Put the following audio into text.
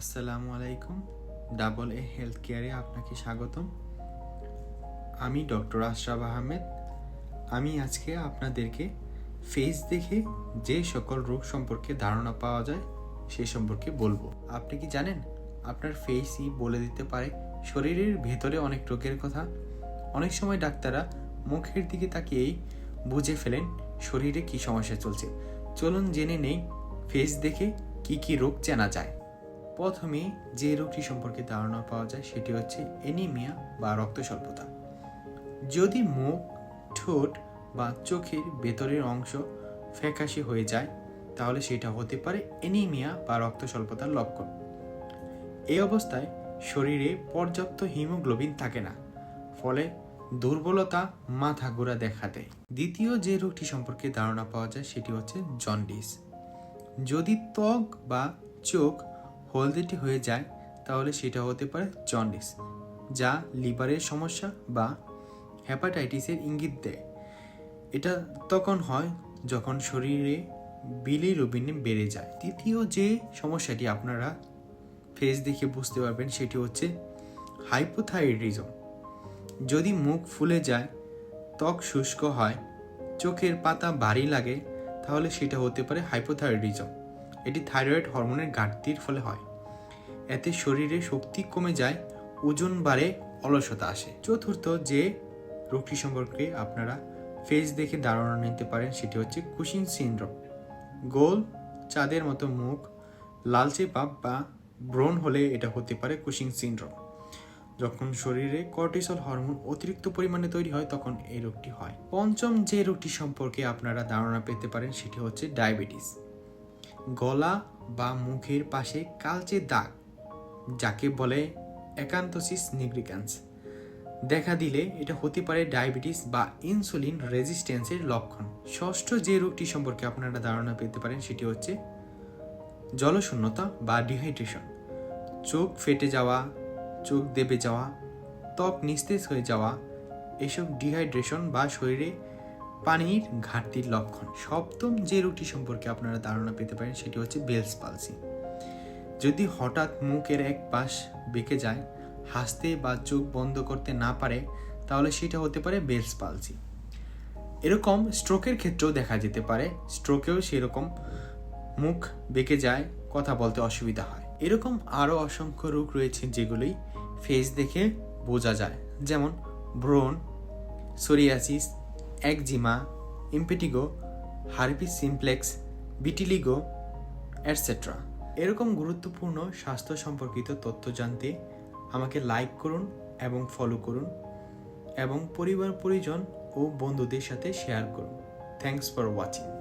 আসসালামু আলাইকুম, double A health কেয়ারে আপনাকে স্বাগতম। আমি ডক্টর আশরাফ আহমেদ। আমি আজকে আপনাদেরকে ফেস দেখে যে সকল রোগ সম্পর্কে ধারণা পাওয়া যায়, সে সম্পর্কে বলব। আপনি কি জানেন, আপনার ফেসই বলে দিতে পারে, শরীরের ভেতরে অনেক রোগের কথা। অনেক সময় ডাক্তাররা মুখের দিকে তাকিয়েই বুঝে ফেলেন শরীরে কি সমস্যা চলছে। চলুন জেনে নেই ফেস দেখে কি কি রোগ চেনা যায়। প্রথমে যে রোগটি সম্পর্কে ধারণা পাওয়া যায় সেটি হচ্ছে এনিমিয়া বা রক্ত স্বল্পতা। যদি মুখ, ঠোঁট বা চোখের ভেতরের অংশ ফ্যাকাশে হয়ে যায়, তাহলে সেটা হতে পারে এনিমিয়া বা রক্ত স্বল্পতার লক্ষণ। এই অবস্থায় শরীরে পর্যাপ্ত হিমোগ্লোবিন থাকে না, ফলে দুর্বলতা মাথা ঘোরা দেখা দেয়। দ্বিতীয় যে রোগটি সম্পর্কে ধারণা পাওয়া যায় সেটি হচ্ছে জন্ডিস। যদি ত্বক বা চোখ হলদেটে হয়ে যায়, তাহলে সেটা হতে পারে জন্ডিস, যা লিভারের সমস্যা বা হ্যাপাটাইটিসের ইঙ্গিত দেয়। এটা তখন হয় যখন শরীরে বিলিরুবিন বেড়ে যায়। তৃতীয় যে সমস্যাটি আপনারা ফেস দেখে বুঝতে পারবেন, সেটি হচ্ছে হাইপোথাইরিজম যদি মুখ ফুলে যায়, ত্বক শুষ্ক হয়, চোখের পাতা ভারী লাগে, তাহলে সেটা হতে পারে হাইপোথাইরয়েডিজম এটি থাইরয়েড হরমোনের ঘাটতির ফলে হয়। এতে শরীরে শক্তি কমে যায়, ওজন বাড়ে, অলসতা আসে। চতুর্থ যে রোগটি সম্পর্কে আপনারা ফেস দেখে ধারণা নিতে পারেন, সেটি হচ্ছে কুশিং সিনড্রোম। গোল, চাঁদের মতো মুখ, লালচে পাপ বা ব্রণ হলে এটা হতে পারে কুশিং সিনড্রোম। যখন শরীরে কর্টিসল হরমোন অতিরিক্ত পরিমাণে তৈরি হয়, তখন এই রোগটি হয়। পঞ্চম যে রোগটি সম্পর্কে আপনারা ধারণা পেতে পারেন, সেটি হচ্ছে ডায়াবেটিস। গলা বা মুখের পাশে কালচে দাগ, যাকে বলে একান্তসিস নিগ্রিকান্স। দেখা দিলে এটা হতে পারে ডায়াবেটিস বা ইনসুলিন রেজিস্ট্যান্সের লক্ষণ। ষষ্ঠ যে রোগটি সম্পর্কে আপনারা ধারণা পেতে পারেন সেটি হচ্ছে জলশূন্যতা বা ডিহাইড্রেশন। চোখ ফেটে যাওয়া, চোখ দেবে যাওয়া, ত্বক নিস্তেজ হয়ে যাওয়া, এসব ডিহাইড্রেশন বা শরীরে পানির ঘাটতির লক্ষণ। সপ্তম যে রোগটি সম্পর্কে আপনারা ধারণা পেতে পারেন, সেটি হচ্ছে বেলস পালসি। যদি হঠাৎ মুখের এক পাশ বেঁকে যায়, হাসতে বা চোখ বন্ধ করতে না পারে, তাহলে সেটা হতে পারে বেলস পালসি। এরকম স্ট্রোকের ক্ষেত্রেও দেখা যেতে পারে। স্ট্রোকেও সেরকম মুখ বেঁকে যায়, কথা বলতে অসুবিধা হয়। এরকম আরও অসংখ্য রোগ রয়েছে যেগুলোই ফেস দেখে বোঝা যায়। যেমন ব্রণ psoriasis eczema impetigo herpes simplex vitiligo et cetera এরকম গুরুত্বপূর্ণ স্বাস্থ্য সম্পর্কিত তথ্য জানতে আমাকে লাইক করুন এবং ফলো করুন এবং পরিবার, পরিজন ও বন্ধুদের সাথে শেয়ার করুন। Thanks for watching